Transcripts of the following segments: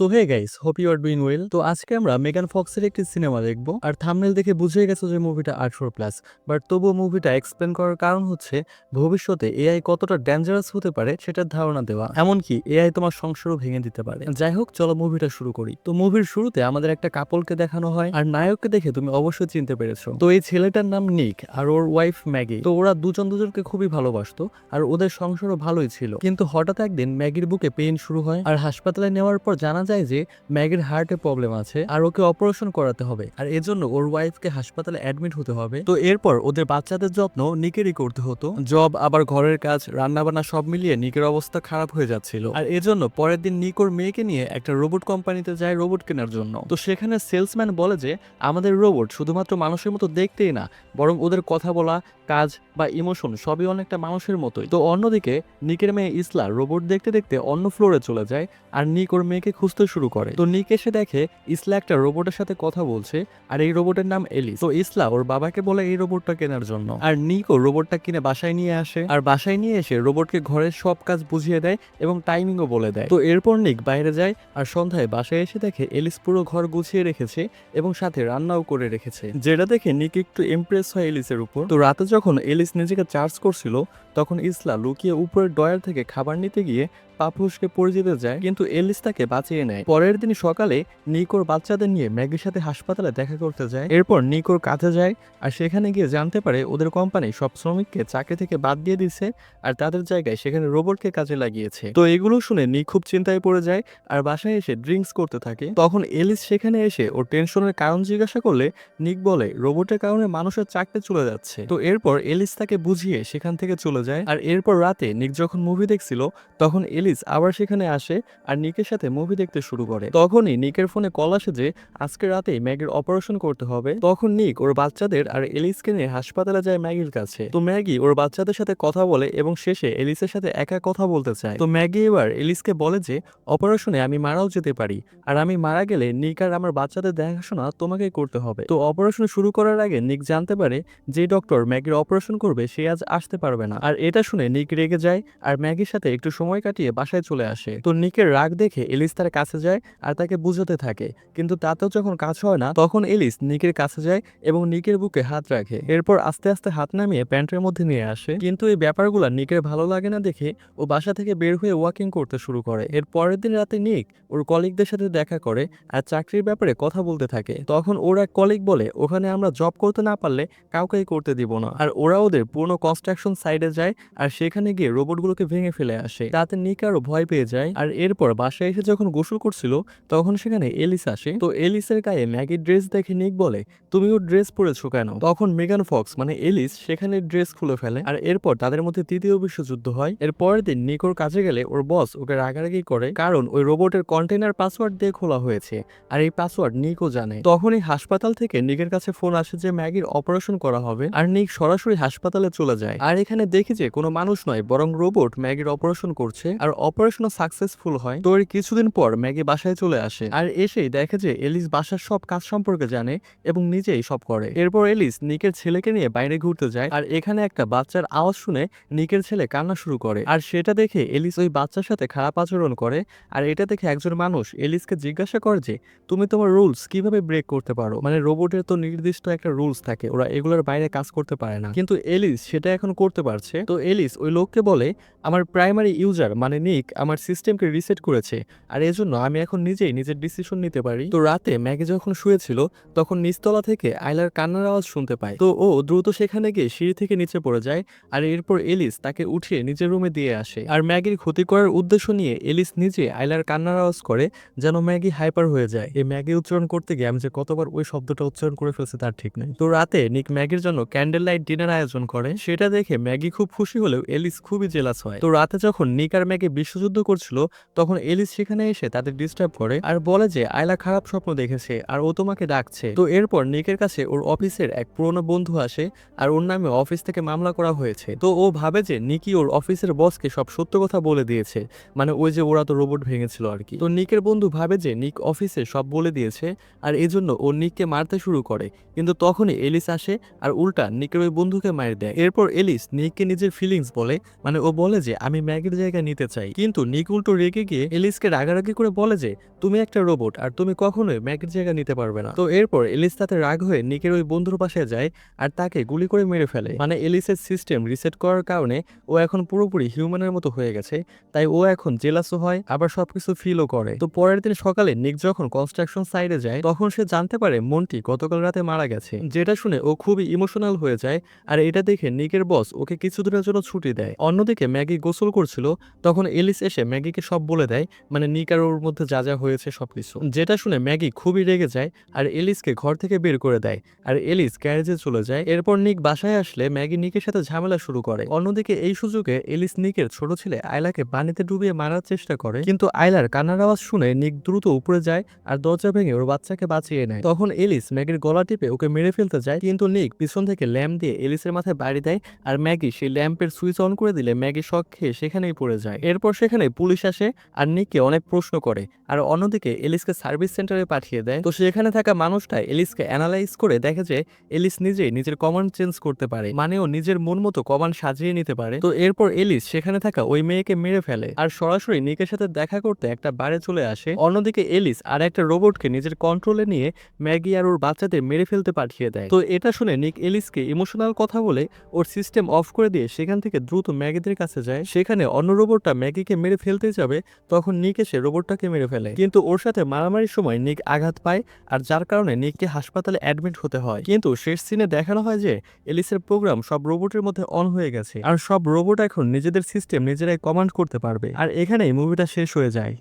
So hey guys hope you are doing well তো আজকে আমরা মেগান ফক্সের একটি সিনেমা দেখব। আর থামনেল দেখে বুঝে গেছো যে মুভিটা আঠারো প্লাস বাট তবুও মুভিটা এক্সপ্লেন করার কারণ হচ্ছে, ভবিষ্যতে এআই কতটা ডেঞ্জারাস হতে পারে সেটার ধারণা দেওয়া। এমনকি এআই তোমার সংসারও ভেঙে দিতে পারে। যাই হোক, চলো মুভিটা শুরু করি। তো মুভির শুরুতে আমাদের একটা কাপলকে দেখানো হয়। আর নায়ককে দেখে তুমি অবশ্যই চিনতে পেরেছ। তো এই ছেলেটার নাম নিক আর ওর ওয়াইফ ম্যাগি তো ওরা দুজন দুজনকে খুবই ভালোবাসতো। আর ওদের সংসারও ভালোই ছিল। কিন্তু হঠাৎ একদিন ম্যাগির বুকে পেইন শুরু হয়। আর হাসপাতালে নেওয়ার পর জানা যায় যে ম্যাগির হার্টে প্রবলেম আছে আর ওকে অপারেশন করাতে হবে। আর এজন্য ওর ওয়াইফকে হাসপাতালে অ্যাডমিট হতে হবে। তো এরপর ওদের বাচ্চাদের যত্ন নিকেরই করতে হতো। জব, আবার ঘরের কাজ রান্না বান্না সব মিলিয়ে নিকের অবস্থা খারাপ হয়ে যাচ্ছিল। আর এজন্য পরের দিন নিক ওর মেয়েকে নিয়ে একটা রোবট কোম্পানিতে যায় রোবট কেনার জন্য। তো সেখানে সেলসম্যান বলে যে, আমাদের রোবট শুধুমাত্র মানুষের মতো দেখতেই না, বরং ওদের কথা বলা, কাজ বা ইমোশন সবই অনেকটা মানুষের মতোই। তো অন্যদিকে নিকের মেয়ে ইসলা রোবট দেখতে দেখতে অন্য ফ্লোরে চলে যায় আর নিক ওর মেয়েকে খুঁজতে শুরু করে। তো নিক এসে দেখে, ইসলা একটা রোবটের সাথে কথা বলছে, আর এই রোবটের নাম এলিস। তো ইসলা ওর বাবাকে বলে এই রোবটটা কেনার জন্য। আর নিকও রোবটটা কিনে বাসায় নিয়ে আসে। আর বাসায় নিয়ে এসে রোবটকে ঘরের সব কাজ বুঝিয়ে দেয় এবং টাইমিংও বলে দেয়। তো এরপর নিক বাইরে যায়, আর সন্ধ্যায় বাসায় এসে দেখে এলিস পুরো ঘর গুছিয়ে রেখেছে এবং সাথে রান্নাও করে রেখেছে। যেটা দেখে নিক একটু ইমপ্রেস হয় এলিসের উপর। তো রাতে যখন এলিস নিজেকে চার্জ করছিল, তখন ইসলা লুকিয়ে উপরের ডয়ার থেকে খাবার নিতে গিয়ে পাপুসকে পড়ে যেতে যায়, কিন্তু এলিস তাকে বাঁচিয়ে নেয়। পরের দিন সকালে নিকোর বাচ্চাদের নিয়ে ম্যাগির সাথে হাসপাতালে দেখা করতে যায়। এরপর নিকোর কাজে যায় আর সেখানে গিয়ে জানতে পারে ওদের কোম্পানি সব শ্রমিককে চাকরি থেকে বাদ দিয়ে দিছে আর তাদের জায়গায় সেখানে রোবটকে কাজে লাগিয়েছে। তো এগুলো শুনে নিক খুব চিন্তায় পড়ে যায় আর বাসায় এসে ড্রিঙ্কস করতে থাকে। তখন এলিস সেখানে এসে ওর টেনশনের কারণ জিজ্ঞাসা করলে নিক বলে, রোবটের কারণে মানুষের চাকরি চলে যাচ্ছে। তো এরপর এলিস তাকে বুঝিয়ে সেখান থেকে চলে যায়। আর এরপর রাতে নিক যখন মুভি দেখছিল, তখন এলিস আবার সেখানে আসে আর নিকের সাথে মুভি দেখতে শুরু করে। তখনই নিকের ফোনে কল আসে যে, আজকে রাতে ম্যাগির অপারেশন করতে হবে। তখন নিক ওর বাচ্চাদের আর এলিসকে নিয়ে হাসপাতালে যায় ম্যাগির কাছে। তো ম্যাগি ওর বাচ্চাদের সাথে কথা বলে এবং শেষে এলিসের সাথে একা কথা বলতে চায়। তো ম্যাগি এবার এলিসকে বলে যে, অপারেশনে আমি মারাও যেতে পারি। আর আমি মারা গেলে নিক আর আমার বাচ্চাদের দেখাশোনা তোমাকেই করতে হবে। তো অপারেশন শুরু করার আগে নিক জানতে পারে যে, ডক্টর, ম্যাগির অপারেশন করবে, সে আজ আসতে পারবে না। আর এটা শুনে নিক রেগে যায় আর ম্যাগির সাথে একটু সময় কাটিয়ে বাসায় চলে আসে। তো নিকের রাগ দেখে এলিস তার কাছে যায় আর তাকে বুঝাতে থাকে। কিন্তু তাতেও যখন কাজ হয় না, তখন এলিস নিকের কাছে যায় এবং নিকের বুকে হাত রাখে। এরপর আস্তে আস্তে হাত নামিয়ে প্যান্টের মধ্যে নিয়ে আসে। কিন্তু এই ব্যাপারগুলো নিকের ভালো লাগে না দেখে ও বাসা থেকে বের হয়ে ওয়াকিং করতে শুরু করে। এর পরের দিন রাতে নিক ওর কলিগদের সাথে দেখা করে আর চাকরির ব্যাপারে কথা বলতে থাকে। তখন ওর এক কলিগ বলে, ওখানে আমরা জব করতে না পারলে কাউকেই করতে দিব না। আর ওরা ওদের পুরনো কনস্ট্রাকশন সাইডে যায় আর সেখানে গিয়ে রোবটগুলোকে ভেঙে ফেলে আসে। তাতে নিক আরও ভয় পেয়ে যায়। আর এরপর বাসায় এসে যখন গোসল করছিল, তখন সেখানে এলিস আসে। তো এলিসের গায়ে ম্যাগির ড্রেস দেখে নিক বলে তুমি ওর ড্রেস পরেছো কেন? তখন মেগান ফক্স মানে এলিস, সেখানে ড্রেস খুলে ফেলে। আর এরপর তাদের মধ্যে তৃতীয় বিশ্বযুদ্ধ হয়। এর পরের দিন নিক ওর কাজে গেলে ওর বস ওকে রাগারাগি করে, কারণ ওই রোবটের কন্টেনার পাসওয়ার্ড দিয়ে খোলা হয়েছে। আর এই পাসওয়ার্ড নিকও জানে। তখনই হাসপাতাল থেকে নিকের কাছে ফোন আসে যে ম্যাগির অপারেশন করা হবে। আর নিক সরাসরি হাসপাতালে চলে যায়। আর এখানে দেখি যে কোনো মানুষ নয়, বরং রোবট ম্যাগির অপারেশন করছে। আর অপারেশনও সাকসেসফুল হয়। তো এর কিছুদিন পর ম্যাগি বাসায় চলে আসে আর এসেই দেখে যে এলিস বাসার সব কাজ সম্পর্কে জানে এবং নিজেই সব করে। এরপর এলিস নিকের ছেলেকে নিয়ে বাইরে ঘুরতে যায় আর এখানে একটা বাচ্চার আওয়াজ শুনে নিকের ছেলে কান্না শুরু করে। আর সেটা দেখে এলিস ওই বাচ্চার সাথে খারাপ আচরণ করে আর এটা দেখে একজন মানুষ এলিসকে জিজ্ঞাসা করে যে, তুমি তোমার রুলস কীভাবে ব্রেক করতে পারো? মানে রোবটের তো নির্দিষ্ট একটা রুলস থাকে, ওরা এগুলোর বাইরে কাজ করতে পারে না। কিন্তু এলিস সেটা এখন করতে পারছে। তো এলিস ওই লোককে বলে, আমার প্রাইমারি ইউজার মানে নিক আমার সিস্টেমকে রিসেট করেছে। আর এজন্য আমি এখন নিজেই নিজের ডিসিশন নিতে পারি। তো রাতে ম্যাগি যখন শুয়েছিল, তখন নিচতলা থেকে আইলার কান্নার আওয়াজ শুনতে পায় তো ও দ্রুত সেখানে গিয়ে সিঁড়ি থেকে নিচে পড়ে যায়, আর এরপর এলিস তাকে উঠিয়ে নিজের রুমে দিয়ে আসে। আর ম্যাগির ক্ষতি করার উদ্দেশ্য নিয়ে এলিস নিজে আইলার কান্নার আওয়াজ করে, যেন ম্যাগি হাইপার হয়ে যায়। এই ম্যাগি উচ্চারণ করতে গিয়ে আমি যে কতবার ওই শব্দটা উচ্চারণ করে ফেলছে তার ঠিক নেই। তো রাতে নিক ম্যাগির জন্য ক্যান্ডেল লাইট ডিনার আয়োজন করে। সেটা দেখে ম্যাগি খুব খুশি হলেও এলিস খুবই জেলাস হয়। তো রাতে যখন নিক আর ম্যাগি বিশ্বযুদ্ধ করছিল, তখন এলিস সেখানে এসে তাদের ডিস্টার্ব করে আর বলে যে, আয়লা খারাপ স্বপ্ন দেখেছে আর ও তোমাকে ডাকছে। তো এরপর নিকের কাছে ওর অফিসের এক পুরনো বন্ধু আসে আর ওর নামে অফিস থেকে মামলা করা হয়েছে। তো ও ভাবে যে, নিকি ওর অফিসের বসকে সব সত্য কথা বলে দিয়েছে মানে ওই যে ওরা তো রোবট ভেঙেছিল আর কি। তো নিকের বন্ধু ভাবে যে, নিক অফিসে সব বলে দিয়েছে আর এজন্য ও নিককে মারতে শুরু করে। কিন্তু তখনই এলিস আসে আর উল্টা নিকের ওই বন্ধুকে মার দেয়। এরপর এলিস নিককে নিজের ফিলিংস বলে মানে ও বলে যে, আমি ম্যাগির জায়গা নিতে চাই। চাই কিন্তু নিক উল্টো রেগে গিয়ে এলিসকে রাগারাগি করে বলে যে, তুমি একটা রোবট আর তুমি কখনোই ম্যাগের জায়গা নিতে পারবে না। তো এরপর এলিস তাতে রাগ হয়ে নিকের ওই বন্ধুর পাশে যায় আর তাকে গুলি করে মেরে ফেলে। মানে এলিসের সিস্টেম রিসেট করার কারণে ও এখন পুরোপুরি হিউম্যানের মতো হয়ে গেছে। তাই ও এখন জেলাসও হয়, আবার সবকিছু ফিলও করে। তো পরের দিন সকালে নিক যখন কনস্ট্রাকশন সাইডে যায়, তখন সে জানতে পারে মন্টি গতকাল রাতে মারা গেছে। যেটা শুনে ও খুবই ইমোশনাল হয়ে যায় আর এটা দেখে নিকের বস ওকে কিছুদিনের জন্য ছুটি দেয়। অন্যদিকে ম্যাগি গোসল করছিল, তখন এলিস এসে ম্যাগিকে সব বলে দেয় মানে নিক আর ওর মধ্যে যা যা হয়েছে সবকিছু। যেটা শুনে ম্যাগি খুবই রেগে যায় আর এলিসকে ঘর থেকে বের করে দেয়। আর এলিস গ্যারেজে চলে যায়। এরপর নিক বাসায় আসলে ম্যাগি নিকের সাথে ঝামেলা শুরু করে। অন্যদিকে এই সুযোগে এলিস নিকের ছোট ছেলে আয়লাকে পানিতে ডুবিয়ে মারার চেষ্টা করে। কিন্তু আয়লার কান্নার আওয়াজ শুনে নিক দ্রুত উপরে যায় আর দরজা ভেঙে ওর বাচ্চাকে বাঁচিয়ে নেয়। তখন এলিস ম্যাগির গলা টিপে ওকে মেরে ফেলতে যায়। কিন্তু নিক পিছন থেকে ল্যাম্প দিয়ে এলিসের মাথায় বাড়ি দেয়। আর ম্যাগি সেই ল্যাম্পের সুইচ অন করে দিলে ম্যাগি শখ খেয়ে সেখানেই পড়ে যায়। এরপর সেখানে পুলিশ আসে আর নিককে অনেক প্রশ্ন করে। আর অন্যদিকে এলিসকে সার্ভিস সেন্টারে পাঠিয়ে দেয়। তো সেখানে থাকা মানুষটা এলিসকে অ্যানালাইজ করে দেখে যে এলিস নিজেই নিজের কমান্ড চেঞ্জ করতে পারে। মানে ও নিজের মন মতো কমান্ড সাজিয়ে নিতে পারে। তো এরপর এলিস সেখানে থাকা ওই মেয়েকে মেরে ফেলে। আর সরাসরি নিকের সাথে দেখা করতে একটা বারে চলে আসে। অন্যদিকে এলিস আর একটা রোবটকে নিজের কন্ট্রোলে নিয়ে ম্যাগি আর ওর বাচ্চাদের মেরে ফেলতে পাঠিয়ে দেয়। তো এটা শুনে নিক এলিসকে ইমোশনাল কথা বলে ওর সিস্টেম অফ করে দিয়ে সেখান থেকে দ্রুত ম্যাগিদের কাছে যায়। সেখানে অন্য রোবটটা ম্যাগিকে মেরে ফেলতে যাবে, তখন নিক এসে রোবটটাকে মেরে ফেলে। কিন্তু ওর সাথে মারামারির সময় নিক আঘাত পায় আর যার কারণে নিককে হাসপাতালে অ্যাডমিট হতে হয়। কিন্তু শেষ সিনে দেখানো হয় যে, এলিসের প্রোগ্রাম সব রোবটের মধ্যে অন হয়ে গেছে। আর সব রোবট এখন নিজেদের সিস্টেম নিজেরাই কমান্ড করতে পারবে। আর এখানেই মুভিটা শেষ হয়ে যায়।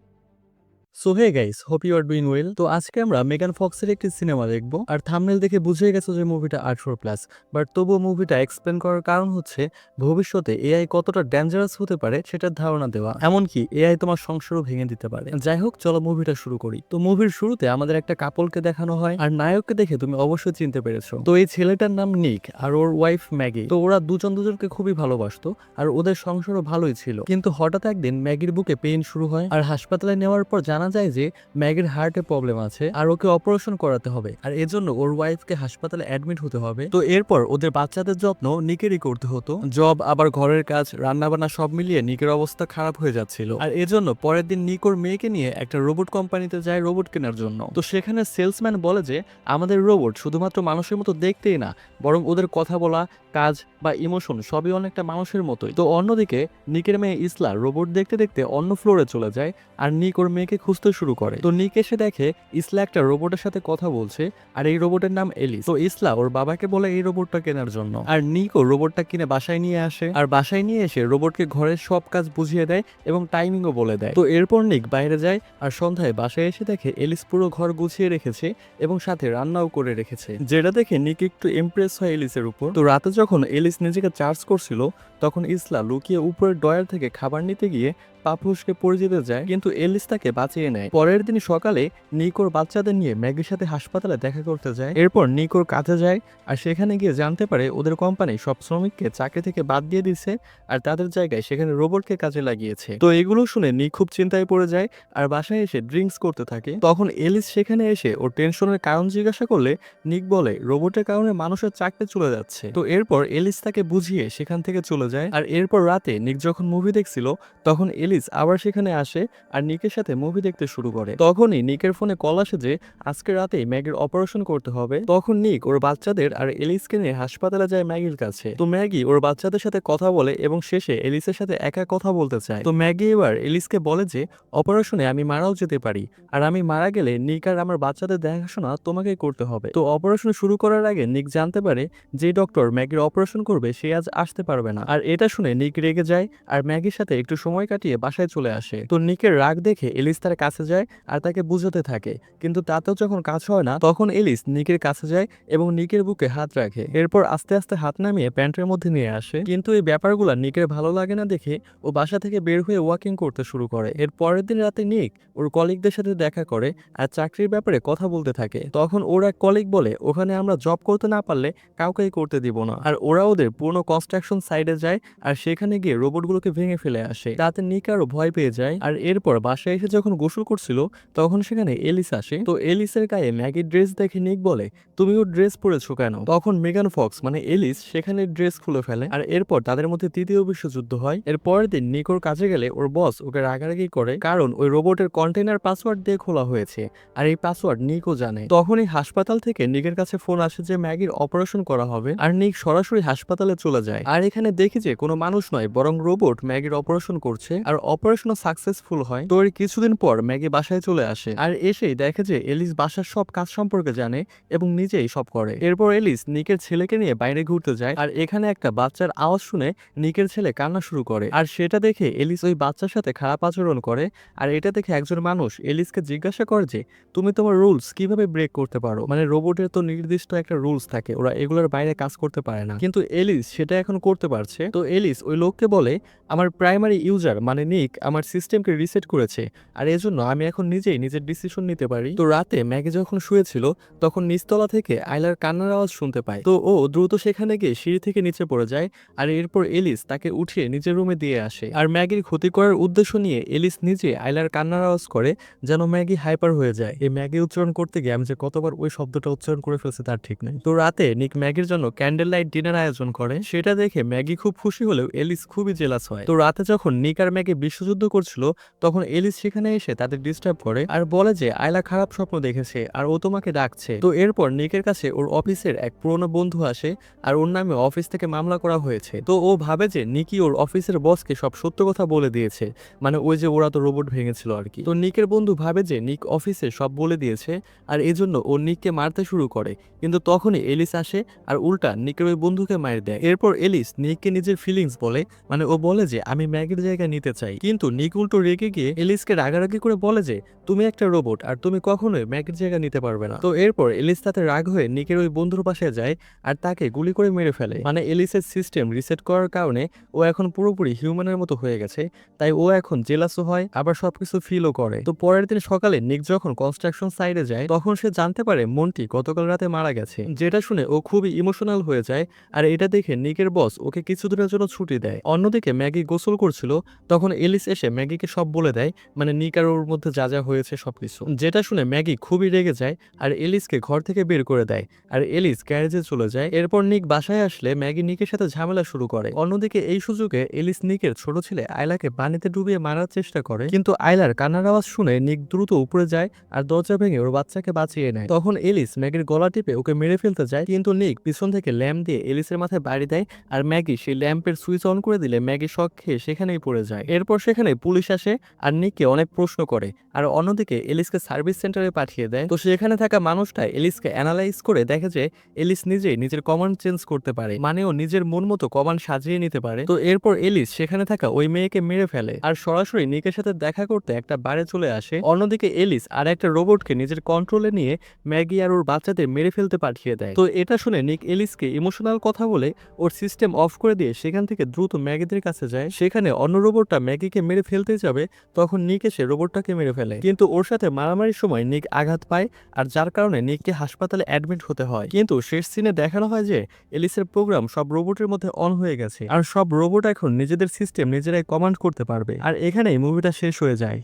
So hey guys hope you are doing well তো আজকে আমরা মেগান ফক্সের একটি সিনেমা দেখব। আর থামনেল দেখে বুঝে গেছো যে মুভিটা আঠারো প্লাস বাট তবুও মুভিটা এক্সপ্লেন করার কারণ হচ্ছে, ভবিষ্যতে এআই কতটা ডেঞ্জারাস হতে পারে সেটার ধারণা দেওয়া। এমনকি এআই তোমার সংসারও ভেঙে দিতে পারে। যাই হোক, চলো মুভিটা শুরু করি। তো মুভির শুরুতে আমাদের একটা কাপলকে দেখানো হয়। আর নায়ককে দেখে তুমি অবশ্যই চিনতে পেরেছ। তো এই ছেলেটার নাম নিক আর ওর ওয়াইফ ম্যাগি তো ওরা দুজন দুজনকে খুবই ভালোবাসতো। আর ওদের সংসারও ভালোই ছিল। কিন্তু হঠাৎ একদিন ম্যাগির বুকে পেইন শুরু হয়। আর হাসপাতালে নেওয়ার পর জানা যায় যে ম্যাগির হার্টে প্রবলেম আছে আর ওকে অপারেশন করাতে হবে। আর এজন্য ওর ওয়াইফকে হাসপাতালে অ্যাডমিট হতে হবে। তো এরপর ওদের বাচ্চাদের যত্ন নিকেরই করতে হতো। জব, আবার ঘরের কাজ, রান্নাবান্না সব মিলিয়ে নিকের অবস্থা খারাপ হয়ে যাচ্ছিল। আর এজন্য পরের দিন নিক ওর মেয়েকে নিয়ে একটা রোবট কোম্পানিতে যায় রোবট কেনার জন্য। তো সেখানে সেলসম্যান বলে যে, আমাদের রোবট শুধুমাত্র মানুষের মতো দেখতেই না, বরং ওদের কথা বলা কাজ বা ইমোশন সবই অনেকটা মানুষের মতোই। তো অন্যদিকে, নিকের মেয়ে ইসলা রোবট দেখতে দেখতে অন্য ফ্লোরে চলে যায় আর নিক ওর মেয়েকে খুঁজতে শুরু করে। তো নিক এসে দেখে ইসলা একটা রোবটের সাথে কথা বলছে আর এই রোবটের নাম এলিস। তো ইসলা ওর বাবাকে বলে এই রোবটটা কেনার জন্য। আর নিক ও রোবটটা কিনে বাসায় নিয়ে আসে। আর বাসায় নিয়ে এসে রোবটকে ঘরের সব কাজ বুঝিয়ে দেয় এবং টাইমিংও বলে দেয়। তো এরপর নিক বাইরে যায় আর সন্ধ্যায় বাসায় এসে দেখে এলিস পুরো ঘর গুছিয়ে রেখেছে এবং সাথে রান্নাও করে রেখেছে। যেটা দেখে নিক একটু ইমপ্রেস হয় এলিসের উপর। তো রাতে যখন এলিস নিজেকে চার্জ করছিল তখন ইসলা লুকিয়ে উপরের ডয়ার থেকে খাবার নিতে গিয়ে পাপুসকে পড়ে যেতে যায়, কিন্তু এলিস তাকে বাঁচিয়ে নেয়। পরের দিন সকালে নিকোর বাচ্চাদের নিয়ে ম্যাগির সাথে হাসপাতালে দেখা করতে যায়। এরপর নিকোর কাজে যায় আর সেখানে গিয়ে জানতে পারে ওদের কোম্পানি সব শ্রমিককে চাকরি থেকে বাদ দিয়ে দিচ্ছে আর তাদের জায়গায় সেখানে রোবটকে কাজে লাগিয়েছে। তো এগুলো শুনে নিক খুব চিন্তায় পড়ে যায় আর বাসায় এসে ড্রিঙ্কস করতে থাকে। তখন এলিস সেখানে এসে ওর টেনশনের কারণ জিজ্ঞাসা করলে নিক বলে, রোবটের কারণে মানুষের চাকরি চলে যাচ্ছে। তো এরপর এলিস তাকে বুঝিয়ে সেখান থেকে চলে যায়। আর এরপর রাতে নিক যখন মুভি দেখছিল, তখন এলিস আবার সেখানে আসে আর নিকের সাথে মুভি দেখতে শুরু করে। তখনই নিকের ফোনে কল আসে যে, আজকে রাতেই ম্যাগির অপারেশন করতে হবে। তখন নিক ওর বাচ্চাদের আর এলিসকে নিয়ে হাসপাতালে যায় ম্যাগির কাছে। তো ম্যাগি ওর বাচ্চাদের সাথে কথা বলে এবং শেষে এলিসের সাথে একা কথা বলতে চায়। তো ম্যাগি এবার এলিসকে বলে যে, অপারেশনে আমি মারাও যেতে পারি। আর আমি মারা গেলে নিক আর আমার বাচ্চাদের দেখাশোনা তোমাকেই করতে হবে। তো অপারেশন শুরু করার আগে নিক জানতে পারে যে, ডক্টর, ম্যাগির অপারেশন করবে, সে আজ আসতে পারবে না। আর এটা শুনে নিক রেগে যায় আর ম্যাগির সাথে একটু সময় কাটিয়ে বাসায় চলে আসে। তো নিকের রাগ দেখে এলিস তার কাছে যায় আর তাকে বুঝাতে থাকে। কিন্তু তাতেও যখন কাজ হয় না, তখন এলিস নিকের কাছে যায় এবং নিকের বুকে হাত রাখে। এরপর আস্তে আস্তে হাত নামিয়ে প্যান্টের মধ্যে নিয়ে আসে। কিন্তু এই ব্যাপারগুলো নিকের ভালো লাগে না দেখে ও বাসা থেকে বের হয়ে ওয়াকিং করতে শুরু করে। এর পরের দিন রাতে নিক ওর কলিগদের সাথে দেখা করে আর চাকরির ব্যাপারে কথা বলতে থাকে। তখন ওর এক কলিগ বলে, ওখানে আমরা জব করতে না পারলে কাউকেই করতে দিব না। আর ওরা ওদের পুরনো কনস্ট্রাকশন সাইডে যায় আর সেখানে গিয়ে রোবটগুলোকে ভেঙে ফেলে আসে। তাতে নিক আরও ভয় পেয়ে যায়। আর এরপর বাসায় এসে যখন গোসল করছিল, তখন সেখানে এলিস আসে। তো এলিসের গায়ে ম্যাগির ড্রেস দেখে নিক বলে তুমিও ড্রেস পরেছো কেন? তখন মেগান ফক্স মানে এলিস, সেখানে ড্রেস খুলে ফেলে। আর এরপর তাদের মধ্যে তৃতীয় বিশ্বযুদ্ধ হয়। এর পরের দিন নিক ওর কাজে গেলে ওর বস ওকে রাগারাগি করে, কারণ ওই রোবটের কন্টেনার পাসওয়ার্ড দিয়ে খোলা হয়েছে। আর এই পাসওয়ার্ড নিকও জানে। তখনই হাসপাতাল থেকে নিকের কাছে ফোন আসে যে ম্যাগির অপারেশন করা হবে। আর নিক সরাসরি হাসপাতালে চলে যায়। আর এখানে দেখি যে কোনো মানুষ নয়, বরং রোবট ম্যাগির অপারেশন করছে। আর অপারেশনও সাকসেসফুল হয় তো এর কিছুদিন পর ম্যাগি বাসায় চলে আসে। আর এসেই দেখে যে এলিস বাসার সব কাজ সম্পর্কে জানে এবং নিজেই সব করে। এরপর এলিস নিকের ছেলেকে নিয়ে বাইরে ঘুরতে যায় আর এখানে একটা বাচ্চার আওয়াজ শুনে নিকের ছেলে কান্না শুরু করে। আর সেটা দেখে এলিস ওই বাচ্চার সাথে খারাপ আচরণ করে। আর এটা দেখে একজন মানুষ এলিসকে জিজ্ঞাসা করে যে, তুমি তোমার রুলস কীভাবে ব্রেক করতে পারো? মানে রোবটের তো নির্দিষ্ট একটা রুলস থাকে, ওরা এগুলোর বাইরে কাজ করতে পারে না। কিন্তু এলিস সেটা এখন করতে পারছে। তো এলিস ওই লোককে বলে, আমার প্রাইমারি ইউজার মানে নিক আমার সিস্টেমকে রিসেট করেছে। আর এজন্য আমি এখন নিজেই নিজের ডিসিশন নিতে পারি। তো রাতে ম্যাগি যখন শুয়েছিল, তখন নিচতলা থেকে আইলার কান্নার আওয়াজ শুনতে পায়। তো ও দ্রুত সেখানে গিয়ে সিঁড়ি থেকে নিচে পড়ে যায় আর এরপর এলিস তাকে উঠিয়ে নিজের রুমে দিয়ে আসে। আর ম্যাগির ক্ষতি করার উদ্দেশ্য নিয়ে এলিস নিজে আইলার কান্নার আওয়াজ করে যেন ম্যাগি হাইপার হয়ে যায়। এই ম্যাগি উচ্চারণ করতে গিয়ে আমি যে কতবার ওই শব্দটা উচ্চারণ করে ফেলছে তার ঠিক নেই। তো রাতে নিক ম্যাগির জন্য ক্যান্ডেল লাইট ডিনার আয়োজন করে। সেটা দেখে ম্যাগি খুব খুশি হলেও এলিস খুবই জেলাস হয়। তো রাতে যখন নিক আর ম্যাগি বিশ্বযুদ্ধ করছিল, তখন এলিস সেখানে এসে তাদের ডিস্টার্ব করে আর বলে যে, আয়লা খারাপ স্বপ্ন দেখেছে আর ও তোমাকে ডাকছে। তো এরপর নিকের কাছে ওর অফিসের এক পুরনো বন্ধু আসে আর ওর নামে অফিস থেকে মামলা করা হয়েছে। তো ও ভাবে যে, নিকি ওর অফিসের বসকে সব সত্য কথা বলে দিয়েছে মানে ওই যে ওরা তো রোবট ভেঙেছিল আর কি। তো নিকের বন্ধু ভাবে যে, নিক অফিসে সব বলে দিয়েছে আর এজন্য ও নিককে মারতে শুরু করে। কিন্তু তখনই এলিস আসে আর উল্টা নিকের ওই বন্ধুকে মার দেয়। এরপর এলিস নিককে নিজের ফিলিংস বলে মানে ও বলে যে, আমি ম্যাগির জায়গা নিতে চাই। কিন্তু নিক রেগে গিয়ে এলিসকে রাগারাগি করে বলে যে, তুমি একটা রোবট আর তুমি কখনোই ম্যাগির জায়গা নিতে পারবে না। তো এরপর এলিস তাতে রাগ হয়ে নিকের ওই বন্ধুর পাশে যায় আর তাকে গুলি করে মেরে ফেলে। মানে এলিসের সিস্টেম রিসেট করার কারণে ও এখন পুরোপুরি হিউম্যানের মতো হয়ে গেছে। তাই ও এখন জেলাসও হয়, আবার সবকিছু ফিলও করে। তো পরের দিন সকালে নিক যখন কনস্ট্রাকশন সাইডে যায়, তখন সে জানতে পারে মন্টি গতকাল রাতে মারা গেছে। যেটা শুনে ও খুবই ইমোশনাল হয়ে যায়, আর এটা দেখে নিকের বস ওকে কিছু দিনের জন্য ছুটি দেয়। অন্যদিকে ম্যাগি গোসল করছিল, তখন এলিস এসে ম্যাগিকে সব বলে দেয় মানে নিক আর ওর মধ্যে যা যা হয়েছে সবকিছু, যেটা শুনে ম্যাগি খুবই রেগে যায় আর এলিসকে ঘর থেকে বের করে দেয়। আর এলিস গ্যারেজে চলে যায়। এরপর নিক বাসায় আসলে ম্যাগি নিকের সাথে ঝামেলা শুরু করে। অন্যদিকে এই সুযোগে এলিস নিকের ছোট ছেলে আয়লাকে পানিতে ডুবিয়ে মারার চেষ্টা করে। কিন্তু আয়লার কান্নার আওয়াজ শুনে নিক দ্রুত উপরে যায় আর দরজা ভেঙে ওর বাচ্চাকে বাঁচিয়ে নেয়। তখন এলিস ম্যাগির গলা টিপে ওকে মেরে ফেলতে যায়। কিন্তু নিক পিছন থেকে ল্যাম্প দিয়ে এলিসের মাথায় বাড়ি দেয় আর ম্যাগি সেই ল্যাম্পের সুইচ অন করে দিলে ম্যাগি শখ খেয়ে সেখানেই পড়ে যায়। এরপর সেখানে পুলিশ আসে আর নিককে অনেক প্রশ্ন করে। আর অন্যদিকে এলিসকে সার্ভিস সেন্টারে পাঠিয়ে দেয়। তো সেখানে থাকা মানুষটা এলিসকে অ্যানালাইজ করে দেখে যে এলিস নিজেই নিজের কমান্ড চেঞ্জ করতে পারে। মানে ও নিজের মন মতো কমান্ড সাজিয়ে নিতে পারে। তো এরপর এলিস সেখানে থাকা ওই মেয়েকে মেরে ফেলে। আর সরাসরি নিকের সাথে দেখা করতে একটা বারে চলে আসে। অন্যদিকে এলিস আর একটা রোবটকে নিজের কন্ট্রোলে নিয়ে ম্যাগি আর ওর বাচ্চাদের মেরে ফেলতে পাঠিয়ে দেয়। তো এটা শুনে নিক এলিসকে ইমোশনাল কথা বলে ওর সিস্টেম অফ করে দিয়ে সেখান থেকে দ্রুত ম্যাগিদের কাছে যায়। সেখানে অন্য রোবটটা ম্যাগিকে মেরে ফেলতে যাবে, তখন নিক এসে রোবটটাকে মেরে ফেলে। কিন্তু ওর সাথে মারামারির সময় নিক আঘাত পায়, আর যার কারণে নিককে হাসপাতালে অ্যাডমিট হতে হয়। কিন্তু শেষ সিনে দেখানো হয় যে, এলিসের প্রোগ্রাম সব রোবটের মধ্যে অন হয়ে গেছে। আর সব রোবট এখন নিজেদের সিস্টেম নিজেরাই কমান্ড করতে পারবে। আর এখানেই মুভিটা শেষ হয়ে যায়।